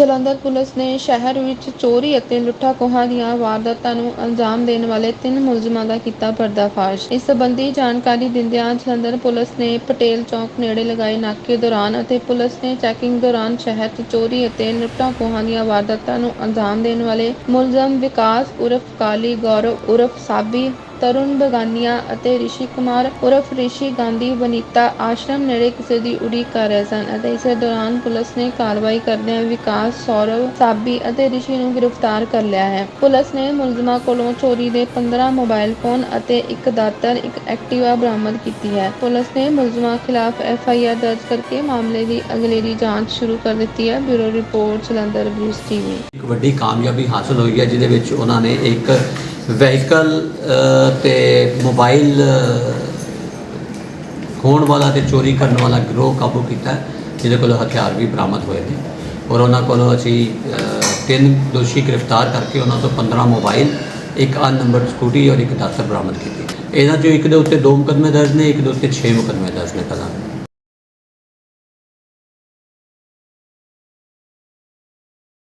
Jalandhar police ਨੇ ਸ਼ਹਿਰ ਵਿੱਚ ਚੋਰੀ ਅਤੇ ਲੁੱਟਾਂ ਖੋਹਾਂ ਦੀਆਂ ਵਾਰਦਾਤਾਂ ਨੂੰ ਅੰਜਾਮ ਦੇਣ ਵਾਲੇ ਤਿੰਨ ਮੁਲਜ਼ਮਾਂ ਦਾ ਕੀਤਾ ਪਰਦਾਫਾਸ਼। ਇਸ ਸੰਬੰਧੀ ਜਾਣਕਾਰੀ ਦਿੰਦਿਆਂ ਜਲੰਧਰ ਪੁਲਿਸ ਨੇ ਪਟੇਲ ਚੌਕ ਨੇੜੇ ਲਗਾਏ ਨਾਕੇ ਦੌਰਾਨ ਅਤੇ ਪੁਲਿਸ ਨੇ ਚੈਕਿੰਗ ਦੌਰਾਨ ਸ਼ਹਿਰ 'ਚ ਚੋਰੀ ਅਤੇ ਲੁੱਟਾਂ ਖੋਹਾਂ ਦੀਆਂ ਵਾਰਦਾਤਾਂ ਨੂੰ ਅੰਜਾਮ ਦੇਣ ਵਾਲੇ ਮੁਲਜ਼ਮ ਵਿਕਾਸ ਉਰਫ ਕਾਲੀ ਗੌਰਵ ਉਰਫ ਸਾਬੀ ਤਰੁਣ ਬਗਾਨੀਆ ਅਤੇ ਰਿਸ਼ੀ ਕੁਮਾਰ ਉਰਫ ਰਿਸ਼ੀ ਗਾਂਧੀ ਵਨੀਤਾ ਆਸ਼ਰਮ ਨੇੜੇ ਕਿਸੇ ਦੀ ਉਡੀਕ ਕਰ ਰਹੇ ਸਨ ਅਤੇ ਇਸੇ ਦੌਰਾਨ ਪੁਲਿਸ ਨੇ ਕਾਰਵਾਈ ਕਰਦਿਆਂ ਵਿਕਾਸ, ਸੌਰਵ, ਸਾਬੀ ਅਤੇ ਰਿਸ਼ੀ ਨੂੰ ਗ੍ਰਿਫਤਾਰ ਕਰ ਲਿਆ ਹੈ। ਪੁਲਿਸ ਨੇ ਮੁਲਜ਼ਮਾਂ ਕੋਲੋਂ ਚੋਰੀ ਦੇ 15 ਮੋਬਾਈਲ ਫੋਨ ਅਤੇ ਇੱਕ ਦਾਤਰ, ਇੱਕ ਐਕਟਿਵਾ ਬਰਾਮਦ ਕੀਤੀ ਹੈ। ਪੁਲਿਸ ਨੇ ਮੁਲਜ਼ਮਾਂ ਖਿਲਾਫ ਐਫ ਆਈ ਆਰ ਦਰਜ ਕਰਕੇ ਮਾਮਲੇ ਦੀ ਅਗਲੇਰੀ ਜਾਂਚ ਸ਼ੁਰੂ ਕਰ ਦਿੱਤੀ ਹੈ। Bureau report Jalandhar Brij TV. ਇੱਕ ਵੱਡੀ ਕਾਮਯਾਬੀ ਹਾਸਲ ਹੋਈ ਹੈ, ਜਿਹਦੇ ਵਿੱਚ ਉਹਨਾਂ ਨੇ ਇੱਕ ਵਹੀਕਲ ਤੇ ਮੋਬਾਈਲ ਖੋਣ ਵਾਲਾ ਤੇ ਚੋਰੀ ਕਰਨ ਵਾਲਾ ਗਰੋਹ ਕਾਬੂ ਕੀਤਾ, ਜਿਹਦੇ ਕੋਲ ਹਥਿਆਰ ਵੀ ਬਰਾਮਦ ਹੋਏ ਨੇ। ਔਰ ਉਹਨਾਂ ਕੋਲੋਂ ਅਸੀਂ ਤਿੰਨ ਦੋਸ਼ੀ ਗ੍ਰਿਫਤਾਰ ਕਰਕੇ ਉਹਨਾਂ ਤੋਂ 15 ਮੋਬਾਈਲ, ਇੱਕ ਅਨਨੰਬਰਡ ਸਕੂਟੀ ਔਰ ਇੱਕ ਦਾਤਰ ਬਰਾਮਦ ਕੀਤੀ। ਇਹਨਾਂ ਚੋਂ ਇੱਕ ਦੇ ਉੱਤੇ ਦੋ ਮੁਕੱਦਮੇ ਦਰਜ ਨੇ, ਇੱਕ ਦੇ ਉੱਤੇ 6 ਮੁਕੱਦਮੇ ਦਰਜ ਨੇ ਪਹਿਲਾਂ।